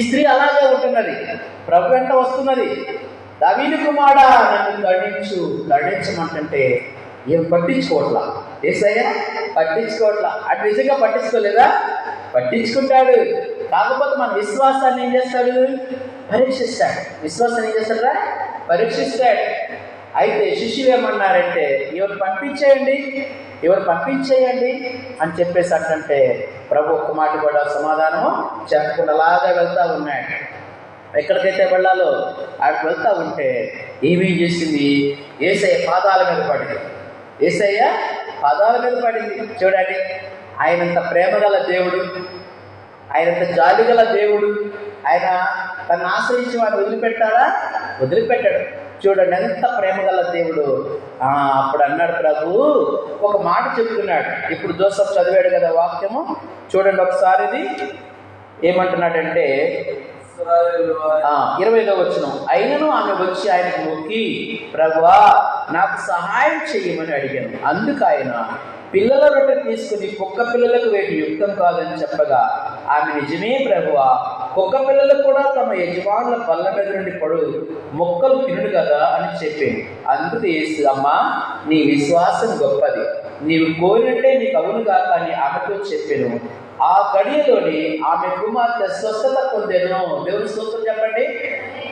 ఈ స్త్రీ అలాగే ఉంటున్నది. ప్రభు వెంట వస్తున్నది. దవీని కుమారా నన్ను కరుణించు కరుణించమంటుంటే ఏం పట్టించుకోవట్లా? ఏసయ్యా పట్టించుకోవట్లా? అటు నిజంగా పట్టించుకోలేదా? పట్టించుకుంటాడు. కాకపోతే మన విశ్వాసాన్ని ఏం చేస్తాడు? పరీక్షిస్తాడు. విశ్వాసాన్ని ఏం చేస్తాడా పరీక్షిస్తాడు. అయితే శిష్యులు ఏమన్నారంటే ఎవరు పంపించేయండి? ఎవరు పంపించేయండి? అని చెప్పేసి అంటే ప్రభు ఒక్క మాట కూడా సమాధానము చెప్పకుండా అలాగే వెళ్తూ ఉన్నాడు. ఎక్కడికైతే వెళ్ళాలో ఆడికి వెళ్తూ ఉంటే ఏమేం చేసింది? ఏసయ్య పాదాల మీద పడింది. ఏసయ్య పాదాల మీద పడింది. చూడండి ఆయనంత ప్రేమ గల దేవుడు ఆయనంత జాలి గల దేవుడు ఆయన తను ఆశ్రయించి వాడిని వదిలిపెట్టాడా? వదిలిపెట్టాడు. చూడండి ఎంత ప్రేమ గల దేవుడు. అప్పుడు అన్నాడు ప్రభు ఒక మాట చెప్తున్నాడు. ఇప్పుడు జోసఫ్ చదివాడు కదా వాక్యము? చూడండి ఒకసారి ఇది. ఏమంటున్నాడంటే ఇరవైలో వచ్చిన. అయినను ఆమె వచ్చి ఆయనకు మొక్కి ప్రభువా నాకు సహాయం చేయమని అడిగాను. అందుకు ఆయన పిల్లల రొట్టె తీసుకుని కుక్క పిల్లలకు వేటి యుక్తం కాదని చెప్పగా ఆమె నిజమే ప్రభువా కుక్క పిల్లలు కూడా తమ యజమానుల పళ్ళ మీద నుండి పడు మొక్కలు తినుడు కదా అని చెప్పింది. అందుకు యేసు అమ్మా నీ విశ్వాసం గొప్పది. నీవు కోరినట్టే నీకు అవును కాక అని ఆమెతో చెప్పాను. ఆ గడియలోని ఆమె కుమార్తె స్వస్థత పొందేను. దేవుని స్తోత్రం చెప్పండి.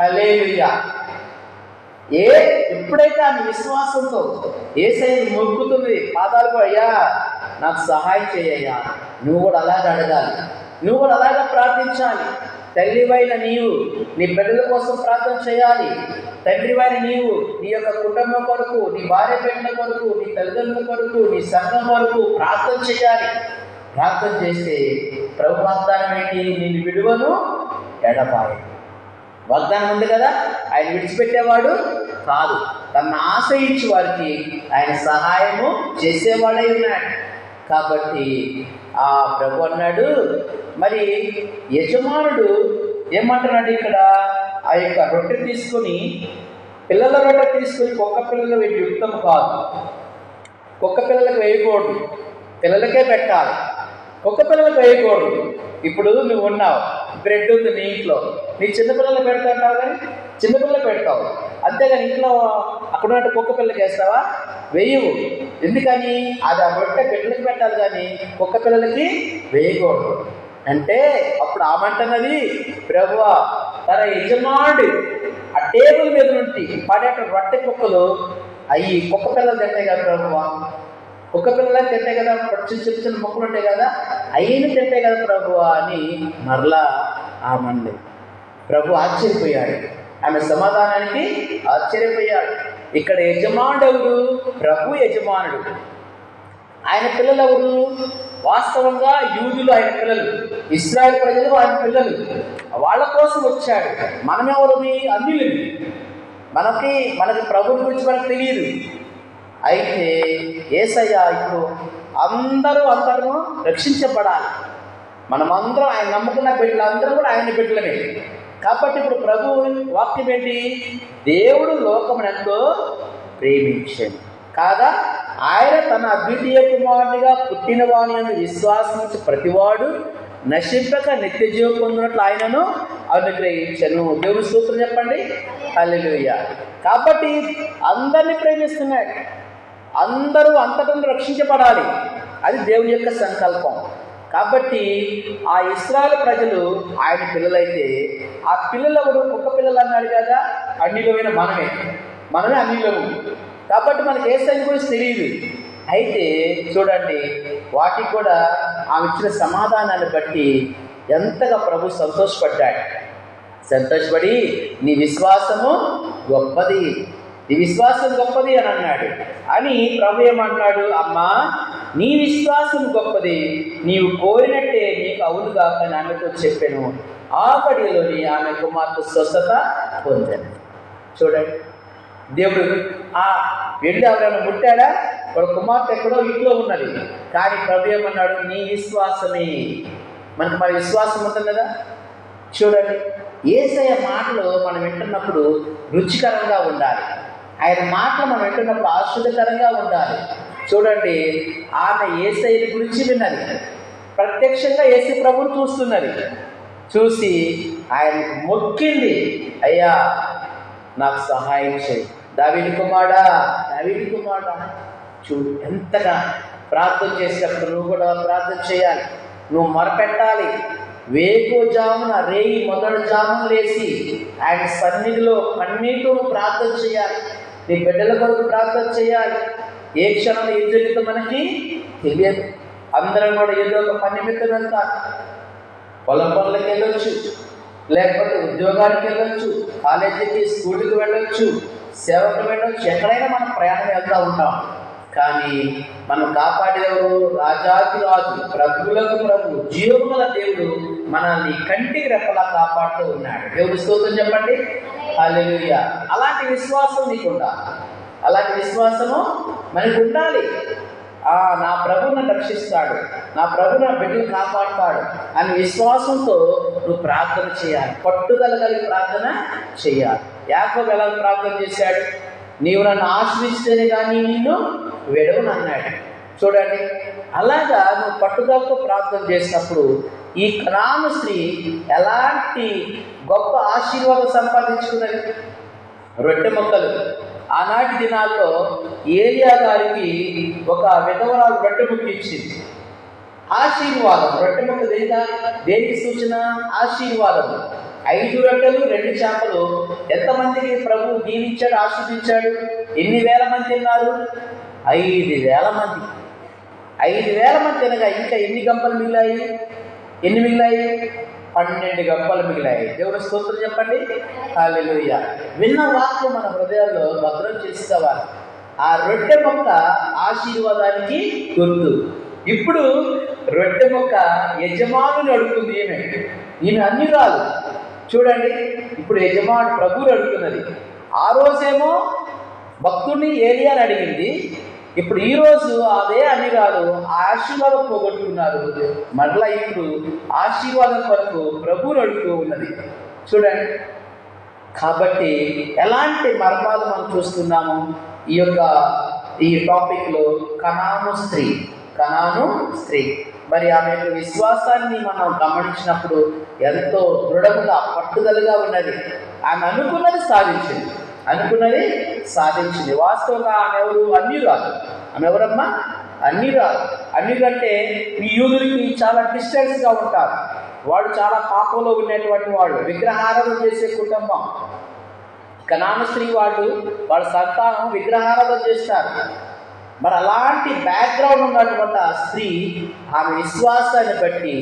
హల్లెలూయా. ఏ ఎప్పుడైతే ఆమె విశ్వాసంతో ఏసై మొక్కుతుంది పాదాలకు అయ్యా నాకు సహాయం చేయ్యా నువ్వు కూడా అలాగే అడగాలి. నువ్వు కూడా అలాగే ప్రార్థించాలి. తల్లివైన నీవు నీ బిడ్డల కోసం ప్రార్థన చేయాలి. తండ్రివైన నీవు నీ యొక్క కుటుంబం కొరకు నీ భార్య బిడ్డల కొరకు నీ తల్లిదండ్రుల కొరకు నీ సంఘం కొరకు ప్రార్థన చేయాలి. ప్రార్థన చేస్తే ప్రభు వాగ్దానం ఏంటి? నేను విడువను ఎడపాయి వాగ్దానం ఉంది కదా? ఆయన విడిచిపెట్టేవాడు కాదు. తన ఆశ్రయించి వారికి ఆయన సహాయము చేసేవాడై ఉన్నాడు. కాబట్టి ఆ ప్రభు అన్నాడు మరి యజమానుడు ఏమంటున్నాడు ఇక్కడ? ఆ యొక్క రొట్టె తీసుకొని పిల్లల రొట్టె తీసుకొని కుక్క పిల్లలు వీటి యుక్తం కాదు. కుక్క పిల్లలకు వేయకూడదు. పిల్లలకే పెట్టాలి. కుక్క పిల్లలకు వేయకూడదు. ఇప్పుడు నువ్వు ఉన్నావు. బ్రెడ్ ఉంది నీ ఇంట్లో. నీ చిన్నపిల్లలు పెడతావు కానీ చిన్నపిల్లలు పెడతావు. అంతేగాని ఇంట్లో అక్కడ ఉన్నట్టు కుక్క పిల్లలకి వేస్తావా? వేయవు. ఎందుకని? అది ఆ రొట్టె పిల్లలకి పెట్టాలి కానీ కుక్క పిల్లలకి వేయకూడదు. అంటే అప్పుడు ఆమంటున్నది ప్రభువ తన యజమానుడు ఆ టేబుల్ మీద నుండి పడే రొట్టె కుక్కలు అవి కుక్క పిల్లలు తింటాయి కదా ప్రభువా. కుక్క పిల్లలే తింటాయి కదా చిన్న చిన్న చిన్న మొక్కలు ఉంటాయి కదా అయిన తింటాయి కదా ప్రభు అని మరలా ఆమంది ప్రభు ఆశ్చర్యపోయాడు. ఆమె సమాధానానికి ఆశ్చర్యపోయాడు. ఇక్కడ యజమానుడు ఎవరు? ప్రభు యజమానుడు. ఆయన పిల్లలు ఎవరు? వాస్తవంగా యూదులు ఆయన పిల్లలు. ఇస్రాయల్ ప్రజలు ఆయన పిల్లలు. వాళ్ళ కోసం వచ్చాడు. మనమెవరు మీ అన్నిలు మనకి మనకి ప్రభు గురించి మనకు తెలియదు. అయితే ఏసయ్య ఇప్పుడు అందరూ అందరూ రక్షించబడాలి. మనమందరం ఆయన నమ్ముకున్న బిడ్డలందరూ కూడా ఆయన బిడ్డలమే. కాబట్టి ఇప్పుడు ప్రభు వాక్యం ఏంటి? దేవుడు లోకమునెంతో ప్రేమించాడు. కాగా ఆయన తన అద్వితీయ కుమారునిగా పుట్టిన వాని అని విశ్వాసించి ప్రతివాడు నశింపక నిత్య జీవం పొందినట్లు ఆయనను అనుగ్రహించను. దేవుని సూత్రం చెప్పండి? హల్లెలూయా. కాబట్టి అందరిని ప్రేమిస్తున్నాడు. అందరూ అంతటను రక్షించబడాలి. అది దేవుని యొక్క సంకల్పం. కాబట్టి ఆ ఇస్రాయల్ ప్రజలు ఆయన పిల్లలైతే ఆ పిల్లలు ఎవరు కుక్క పిల్లలు అన్నాడు కదా అన్నిలమైన మనమే. మనమే అన్నిలము. కాబట్టి మనకి ఏ సైన్ గురించి తెలియదు. అయితే చూడండి వాటికి కూడా ఆమె ఇచ్చిన సమాధానాన్ని బట్టి ఎంతగా ప్రభు సంతోషపడ్డాడు. సంతోషపడి నీ విశ్వాసము గొప్పది నీ విశ్వాసం గొప్పది అని అన్నాడు. అని ప్రభు ఏమన్నాడు అమ్మా నీ విశ్వాసం గొప్పది నీవు కోరినట్టే నీకు అవును కాక అని ఆమెతో చెప్పాను. ఆ పడిలోని ఆమె కుమార్తె స్వస్థత పొందాను చూడండి దేవుడు ఆ వెళ్ళి ఎవరైనా ముట్టాడా ఒక కుమార్తె ఎక్కడో ఇంట్లో ఉన్నది. కానీ ప్రభు ఏమన్నాడు? నీ విశ్వాసమే. మనకు మరి విశ్వాసం ఉంటుంది కదా? చూడండి ఏసయ్య మాటలు మనం వింటున్నప్పుడు రుచికరంగా ఉండాలి. ఆయన మాటలు మనం వింటున్నప్పుడు ఆశ్చర్యకరంగా ఉండాలి. చూడండి ఆమె ఏసైని గురించి విన్నది. ప్రత్యక్షంగా ఏసీ ప్రభుని చూస్తున్నది. చూసి ఆయన మొక్కింది. అయ్యా నాకు సహాయం చేయి. దావిడి కుమారా దావిడి కుమారా చూడు ఎంతగా ప్రార్థన చేసేటప్పుడు నువ్వు కూడా ప్రార్థన చేయాలి. నువ్వు మొరపెట్టాలి. వేకుజామున రేయి మొదటి జామున లేచి ఆయన సన్నిధిలో కన్నీటితో ప్రార్థన చేయాలి. నీ బిడ్డల కొరకు ప్రార్థన చేయాలి. ఏ క్షణం ఏం జరుగుతుందో మనకి తెలియదు. అందరం కూడా ఏదో ఒక పని నిమిత్తం వెళ్తారు పొలం పనులకు వెళ్ళొచ్చు లేకపోతే ఉద్యోగానికి వెళ్ళొచ్చు కాలేజీకి స్కూల్కి వెళ్ళొచ్చు సేవకు వెళ్ళొచ్చు ఎక్కడైనా మనం ప్రయాణం వెళ్తూ ఉంటాం. కానీ మనం కాపాడేవారు రాజాకి రాజు ప్రభువులకు ప్రభు జీవముల దేవుడు మనల్ని కంటికి రెప్పలా కాపాడుతూ ఉన్నాడు. దేవుడు స్తోత్రం చెప్పండి. హల్లెలూయా. అలాంటి విశ్వాసం నీకుందా అలాంటి విశ్వాసము మనకు ఉండాలి ఆ నా ప్రభుని రక్షిస్తాడు. నా ప్రభు నా బిడ్డను కాపాడుతాడు అని విశ్వాసంతో నువ్వు ప్రార్థన చేయాలి. పట్టుదల కలిగి ప్రార్థన చేయాలి. యాకోబు ఎలా ప్రార్థన చేశాడు? నీవు నన్ను ఆశ్రయిస్తేనే కానీ నిన్ను విడవను అన్నాడు చూడండి అలాగా నువ్వు పట్టుదలతో ప్రార్థన చేసినప్పుడు ఈ కనాను స్త్రీ ఎలాంటి గొప్ప ఆశీర్వాదం సంపాదించుకున్నది? రొట్టె మొక్కలు. ఆనాటి దినాల్లో ఏలియా గారికి ఒక విధవరాలు రొట్టె ముక్క ఇచ్చింది. ఆశీర్వాదం. రొట్టె ముక్క దేనికి సూచన? ఆశీర్వాదం. ఐదు రొట్టెలు రెండు చేపలు. ఎంతమందికి ప్రభు దీవించాడు ఆశీర్వించాడు ఎన్ని వేల మంది తిన్నారు ఐదు వేల మంది. ఐదు వేల మంది తినగా ఇంకా ఎన్ని గంపలు మిగిలాయి? ఎన్ని మిగిలాయి? పన్నెండు గంపలు మిగిలాయి. దేవుడు స్తోత్రం చెప్పండి. హాలెలూయ విన్న వాక్యం మన హృదయాల్లో భద్రం చేసుకోవాలి ఆ రొట్టె మొక్క ఆశీర్వాదానికి గుర్తు. ఇప్పుడు రొట్టె మొక్క యజమానుని అడుగుతుంది ఈమె. ఈమె అన్ని రాదు చూడండి ఇప్పుడు యజమాను ప్రభువులు అడుగుతున్నది. ఆ రోజేమో భక్తుడిని ఏలియాని అడిగింది. ఇప్పుడు ఈ రోజు అదే అని కాదు ఆశీర్వాదం పోగొట్టుకున్నారు మరలా ఇప్పుడు ఆశీర్వాదం కొరకు ప్రభువులు అడుగుతూ ఉన్నది. చూడండి. కాబట్టి ఎలాంటి మర్మాలు మనం చూస్తున్నాము? ఈ యొక్క ఈ టాపిక్లో కనాను స్త్రీ. కనాను స్త్రీ. మరి ఆమె యొక్క విశ్వాసాన్ని మనం గమనించినప్పుడు ఎంతో దృఢముగా పట్టుదలగా ఉన్నది. ఆమె అనుకున్నది సాధించింది. అనుకున్నది సాధించింది. వాస్తవంగా ఆమె ఎవరు? అన్ని రాదు ఆమె ఎవరమ్మా? అన్ని రాదు అన్ని కంటే ఈ యూదులకి చాలా డిస్టెన్స్గా ఉంటారు. వాడు చాలా పాపంలో ఉండేటువంటి వాడు. విగ్రహారాధన చేసే కుటుంబం. కనాన స్త్రీ వాళ్ళు వాళ్ళ సంతానం విగ్రహారాధన చేస్తారు. మరి అలాంటి బ్యాక్గ్రౌండ్ ఉన్నటువంటి ఆ స్త్రీ ఆమె విశ్వాసాన్ని బట్టి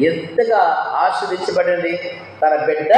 ఎంతగా ఆశ్రదించబడింది? తన బిడ్డ